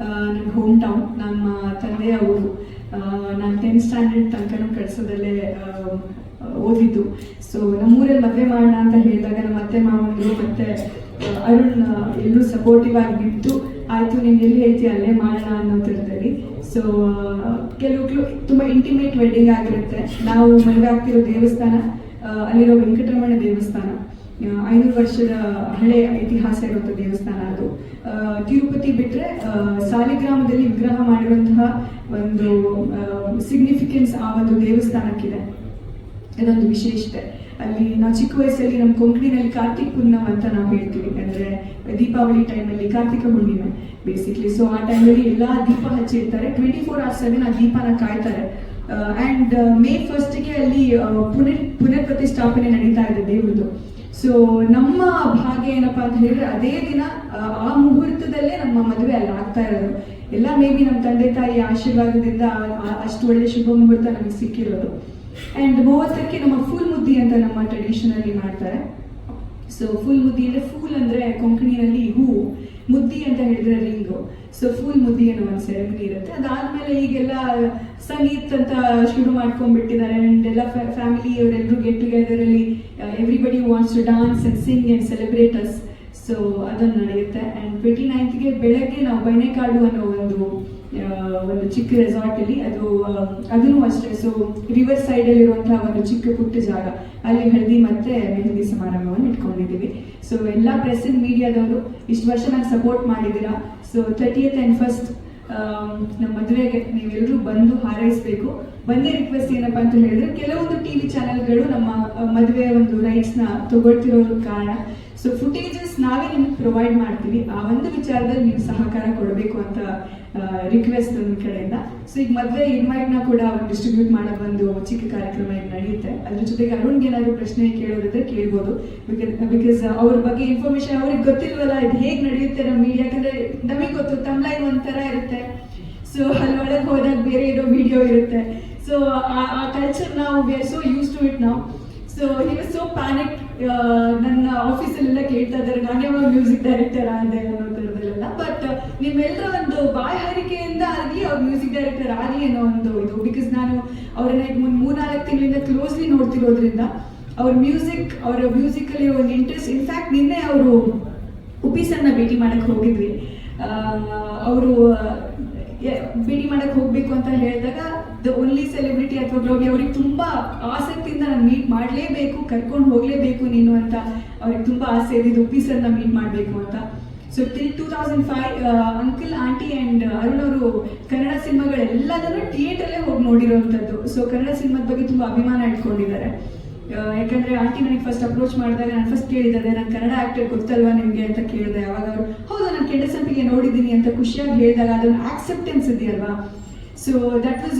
ನನ್ನ home town ನಮ್ಮ ತಂದೆಯ ಊರು ನಾನು ಟೆಂತ್ ಸ್ಟ್ಯಾಂಡರ್ಡ್ ತನಕನೂ ಕಳ್ಸೋದಲ್ಲೇ ಓದಿದ್ದು. ಸೊ ನಮ್ಮೂರಲ್ಲಿ ಮದುವೆ ಮಾಡೋಣ ಅಂತ ಹೇಳಿದಾಗ ನಮ್ಮ ಅತ್ತೆ ಮಾವನಿಗೆ ಮತ್ತೆ ಅರುಣ್ ಎಲ್ಲರೂ ಸಪೋರ್ಟಿವ್ ಆಗಿ ಬಿಟ್ಟು ಆಯಿತು, ನೀನು ಎಲ್ಲಿ ಹೇಳ್ತೀಯ ಅಲ್ಲೇ ಮಾಡೋಣ ಅನ್ನೋ ಥರದಲ್ಲಿ ಸೊ ಕೆಲವು ತುಂಬ ಇಂಟಿಮೇಟ್ ವೆಡ್ಡಿಂಗ್ ಆಗಿರುತ್ತೆ. ನಾವು ಮದುವೆ ಆಗ್ತಿರೋ ದೇವಸ್ಥಾನ ಅಲ್ಲಿರೋ ವೆಂಕಟರಮಣ ದೇವಸ್ಥಾನ. ಐನೂರು ವರ್ಷದ ಹಳೆ ಇತಿಹಾಸ ಇರುವಂಥ ದೇವಸ್ಥಾನ ಅದು. ತಿರುಪತಿ ಬಿಟ್ಟರೆ ಸಾಲಿಗ್ರಾಮದಲ್ಲಿ ವಿಗ್ರಹ ಮಾಡಿರುವಂತಹ ಒಂದು ಸಿಗ್ನಿಫಿಕೆನ್ಸ್ ಆ ಒಂದು ದೇವಸ್ಥಾನಕ್ಕಿದೆ. ಇದೊಂದು ವಿಶೇಷತೆ. ಅಲ್ಲಿ ನಾವು ಚಿಕ್ಕ ವಯಸ್ಸಲ್ಲಿ ನಮ್ಮ ಕೊಂಕಣಿನಲ್ಲಿ ಕಾರ್ತಿಕ್ ಪೂರ್ಣಮ್ ಅಂತ ನಾವು ಹೇಳ್ತೀವಿ. ಅಂದ್ರೆ ದೀಪಾವಳಿ ಟೈಮಲ್ಲಿ ಕಾರ್ತಿಕ ಹುಣ್ಣಿಮೆ ಬೇಸಿಕ್ಲಿ ಸೊ ಆ ಟೈಮಲ್ಲಿ ಎಲ್ಲ ದೀಪ ಹಚ್ಚಿರ್ತಾರೆ. ಟ್ವೆಂಟಿ ಫೋರ್ ಅವರ್ಸ್ ಅಲ್ಲಿ ಆ ದೀಪನ ಕಾಯ್ತಾರೆ. ಆ್ಯಂಡ್ ಮೇ ಫಸ್ಟ್ಗೆ ಅಲ್ಲಿ ಪುನರ್ ಪುನರ್ ಪ್ರತಿಷ್ಠಾಪನೆ ನಡೀತಾ ಇದೆ ದೇವ್ರದ್ದು. ಸೊ ನಮ್ಮ ಭಾಗ್ಯ ಏನಪ್ಪಾ ಅಂತ ಹೇಳಿದ್ರೆ ಅದೇ ದಿನ ಆ, ಮುಹೂರ್ತದಲ್ಲೇ ನಮ್ಮ ಮದುವೆ ಅಲ್ಲಿ ಆಗ್ತಾ ಇರೋದು. ಎಲ್ಲ ಮೇ ಬಿ ನಮ್ಮ ತಂದೆ ತಾಯಿ ಆಶೀರ್ವಾದದಿಂದ ಅಷ್ಟು ಒಳ್ಳೆ ಶುಭ ಮುಹೂರ್ತ ನಮಗೆ ಸಿಕ್ಕಿರೋದು. ಅಂಡ್ ಮೂವತ್ತಕ್ಕೆ ನಮ್ಮ ಫುಲ್ ಮುದ್ದಿ ಅಂತ ನಮ್ಮ ಟ್ರೆಡಿಷನ್ ಅಲ್ಲಿ ಮಾಡ್ತಾರೆ. ಸೊ ಫುಲ್ ಮುದ್ದಿ ಅಂದ್ರೆ ಫೂಲ್ ಅಂದ್ರೆ ಕೊಂಕಣಿಯಲ್ಲಿ ಹೂ ಮುದ್ದಿ ಅಂತ ಹೇಳಿದ್ರೆ ರಿಂಗು. ಸೊ ಫುಲ್ ಮುದ್ದಿ ಅನ್ನೋ ಒಂದು ಸೆರೆಮನಿ ಇರುತ್ತೆ. ಅದಾದ್ಮೇಲೆ ಈಗೆಲ್ಲ ಸಂಗೀತ್ ಅಂತ ಶುರು ಮಾಡ್ಕೊಂಡ್ಬಿಟ್ಟಿದ್ದಾರೆ. ಅಂಡ್ ಎಲ್ಲ ಫ್ಯಾಮಿಲಿ ಅವರೆಲ್ಲರೂ get together everybody wants to dance and sing and celebrate us so ಅದನ್ನು ನಡೆಯುತ್ತೆ. ಆ್ಯಂಡ್ ಟ್ವೆಂಟಿ ನೈನ್ತ್ಗೆ ಬೆಳಗ್ಗೆ ನಾವು ಬೈನೆಕಾಡು ಅನ್ನೋ ಒಂದು ಒಂದು ಚಿಕ್ಕ ರೆಸಾರ್ಟಲ್ಲಿ ಅದು ಅದನ್ನು ಅಷ್ಟೇ. ಸೊ ರಿವರ್ ಸೈಡಲ್ಲಿರುವಂಥ ಒಂದು ಚಿಕ್ಕ ಪುಟ್ಟ ಜಾಗ. ಅಲ್ಲಿ ಹಳದಿ ಮತ್ತೆ ಮೆಹಂದಿ ಸಮಾರಂಭವನ್ನು ಇಟ್ಕೊಂಡಿದ್ದೀವಿ. ಸೊ ಎಲ್ಲ ಪ್ರೆಸ್ ಅಂಡ್ ಮೀಡಿಯಾದವರು ಇಷ್ಟು ವರ್ಷ ನಾನು ಸಪೋರ್ಟ್ ಮಾಡಿದ್ದೀರಾ. ಸೊ ತರ್ಟಿಯತ್ ಆ್ಯಂಡ್ ಫಸ್ಟ್ ನಮ್ಮ ಮದುವೆಗೆ ನೀವೆಲ್ಲರೂ ಬಂದು ಹಾರೈಸಬೇಕು. ಒಂದೇ ರಿಕ್ವೆಸ್ಟ್ ಏನಪ್ಪಾ ಅಂತ ಹೇಳಿದ್ರೆ, ಕೆಲವೊಂದು ಟಿವಿ ಚಾನೆಲ್ಗಳು ನಮ್ಮ ಮದುವೆಯ ಒಂದು ಒಂದು ರೈಟ್ಸ್ನ ತಗೊಳ್ತಿರೋ ಕಾರಣ. ಸೊ ಫುಟೇಜಸ್ ನಾವೇ ನಿಮ್ಗೆ ಪ್ರೊವೈಡ್ ಮಾಡ್ತೀವಿ. ಆ ಒಂದು ವಿಚಾರದಲ್ಲಿ ನೀವು ಸಹಕಾರ ಕೊಡಬೇಕು ಅಂತ ರಿಕ್ವೆಸ್ಟ್ ನನ್ನ ಕಡೆಯಿಂದ. ಸೊ ಈಗ ಮದುವೆ ನ ಕೂಡ ಡಿಸ್ಟ್ರಿಬ್ಯೂಟ್ ಮಾಡೋ ಒಂದು ಚಿಕ್ಕ ಕಾರ್ಯಕ್ರಮ ಈಗ ನಡೆಯುತ್ತೆ. ಅದ್ರ ಜೊತೆಗೆ ಅರುಣ್ಗೆ ಏನಾದ್ರು ಪ್ರಶ್ನೆ ಕೇಳೋದಿದ್ರೆ ಕೇಳ್ಬೋದು. ಬಿಕಾಸ್ ಅವ್ರ ಬಗ್ಗೆ ಇನ್ಫಾರ್ಮೇಶನ್ ಅವ್ರಿಗೆ ಗೊತ್ತಿಲ್ವಲ್ಲ, ಇದು ಹೇಗೆ ನಡೆಯುತ್ತೆ ನಮ್ಮ ಮೀಡಿಯಾ ಯಾಕಂದ್ರೆ ನಮಗೆ ಗೊತ್ತು ತಮ್ಲೈನ್ ಒಂಥರ ಇರುತ್ತೆ. ಸೊ ಅಲ್ಲಿ ಒಳಗೆ ಹೋದಾಗ ಬೇರೆ ಇರೋ ವಿಡಿಯೋ ಇರುತ್ತೆ. ಸೊ ಆ ಕಲ್ಚರ್ ನಾವು ಸೋ ಯೂಸ್ ಟು ಇಟ್ ನಾವು so he was so panic ನನ್ನ ಆಫೀಸಲ್ಲೆಲ್ಲ ಕೇಳ್ತಾ ಇದ್ದಾರೆ. ನಾನೇ ಯಾವಾಗ ಮ್ಯೂಸಿಕ್ ಡೈರೆಕ್ಟರ್ ಆದೆ ಅನ್ನೋ ಥರದಲ್ಲೆಲ್ಲ ಬಟ್ ನಿಮ್ಮೆಲ್ಲರ ಒಂದು ಬಾಯ್ಹಾರಿಕೆಯಿಂದ ಆಗಲಿ ಅವ್ರು ಮ್ಯೂಸಿಕ್ ಡೈರೆಕ್ಟರ್ ಆಗಲಿ ಅನ್ನೋ ಒಂದು ಇದು. ಬಿಕಾಸ್ ನಾನು ಅವ್ರನ್ನ ಈಗ ಮುಂದೆ ಮೂರ್ನಾಲ್ಕು ತಿಂಗಳಿಂದ ಕ್ಲೋಸ್ಲಿ ನೋಡ್ತಿರೋದ್ರಿಂದ ಅವ್ರ ಮ್ಯೂಸಿಕ್ ಅವರ ಮ್ಯೂಸಿಕಲ್ಲಿ ಒಂದು ಇಂಟ್ರೆಸ್ಟ್ ಇನ್ಫ್ಯಾಕ್ಟ್ ನಿನ್ನೆ ಅವರು ಉಪೀಸನ್ನ ಭೇಟಿ ಮಾಡಕ್ಕೆ ಹೋಗಿದ್ವಿ. ಅವರು ಭೇಟಿ ಮಾಡಕ್ಕೆ ಹೋಗ್ಬೇಕು ಅಂತ ಹೇಳಿದಾಗ ದ ಓನ್ಲಿ ಸೆಲೆಬ್ರಿಟಿ ಅಥವಾ ಗ್ಲೋಬಿ ಅವ್ರಿಗೆ ತುಂಬಾ ಆಸಕ್ತಿಯಿಂದ ನಾನು ಮೀಟ್ ಮಾಡಲೇಬೇಕು ಕರ್ಕೊಂಡು ಹೋಗಲೇಬೇಕು ನೀನು ಅಂತ ಅವ್ರಿಗೆ ತುಂಬಾ ಆಸೆ ಇದ್ದಿದ್ದು ಉಪೀಸರ್ನ ಮೀಟ್ ಮಾಡಬೇಕು ಅಂತ. So till two thousand five uncle aunty and Arun ಅವರು ಕನ್ನಡ ಸಿನಿಮಾಗಳೆಲ್ಲದನ್ನು ಥಿಯೇಟ್ರಲ್ಲೇ ಹೋಗಿ ನೋಡಿರೋವಂಥದ್ದು ಸೊ ಕನ್ನಡ ಸಿನಿಮಾದ ಬಗ್ಗೆ ತುಂಬ ಅಭಿಮಾನ ಇಟ್ಕೊಂಡಿದ್ದಾರೆ. ಆ, ಯಾಕಂದ್ರೆ ಆಂಟಿ ನನಗೆ ಫಸ್ಟ್ ಅಪ್ರೋಚ್ ಮಾಡಿದಾಗ ನಾನು ಫಸ್ಟ್ ಕೇಳಿದ್ದಾರೆ ನಾನು ಕನ್ನಡ ಆಕ್ಟರ್ ಗೊತ್ತಲ್ವಾ ನಿಮಗೆ ಅಂತ ಕೇಳಿದೆ. ಯಾವಾಗ ಅವರು ಹೌದು ನಾನು ಕೆಂಡ ಸಂಪಿಗೆ ನೋಡಿದ್ದೀನಿ ಅಂತ ಖುಷಿಯಾಗಿ ಹೇಳಿದಾಗ ಅದೊಂದು ಆಕ್ಸೆಪ್ಟೆನ್ಸ್ ಇದೆಯಲ್ವಾ? So that was